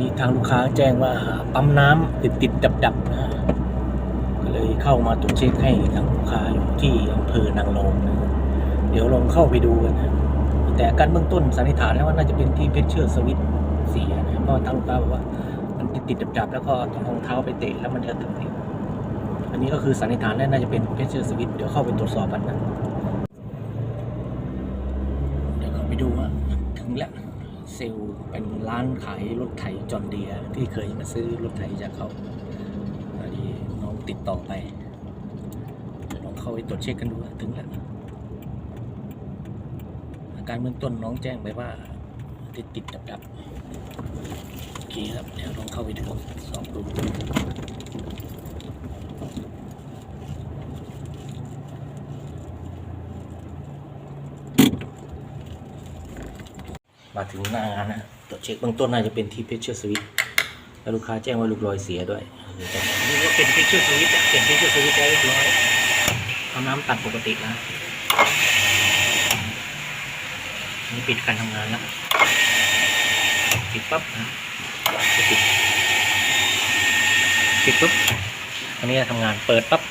นี้ทางลูกค้าแจ้งว่าปั๊มน้ำติดติดดับดับนะก็เลยเข้ามาตรวจเช็คให้ทางลูกค้าอยู่ที่อำเภอนางรองนะเดี๋ยวลองเข้าไปดูกันนะแต่การเบื้องต้นสันนิษฐานแล้วว่าน่าจะเป็นที่เพชเชอร์สวิตเสียนะเพราะทางลูกค้าบอกว่ามันติดติดดับดับแล้วก็ต้องรองเท้าไปเตะแล้วมันจะติดอันนี้ก็คือสันนิษฐานแล้วน่าจะเป็นเพชเชอร์สวิตเดี๋ยวเข้าไปตรวจสอบกันนะเดี๋ยวเข้าไปดูว่าถึงแล้ว ซลล์เป็นร้านขายรถไถจอนเดียที่เคยมาซื้อรถไถจากเขาพอดีน้องติดต่อไปลองเข้าไปตรวจเช็คกันดูถึงแล้วอาการเบื้องต้นน้องแจ้งไปว่า ติดติดดับดับโอเคครับเดี๋ยวลองเข้าไปดูสอบดู มาถึงหน้างานนะตรวจเช็คเบื้องต้นน่าจะเป็นที่เพชเชอร์สวิตแล้วลูกค้าแจ้งว่าลูกรอยเสียด้วยนี่ก็เป็นเพชเชอร์สวิตอะเปลี่ยนเพชเชอร์สวิตได้เรียบร้อยเอาน้ำตัดปกติแล้วนี่ปิดการทำงานแล้วปิดปั๊บนะปิดปิดปุ๊บอันนี้ทำงานเปิดปั๊บ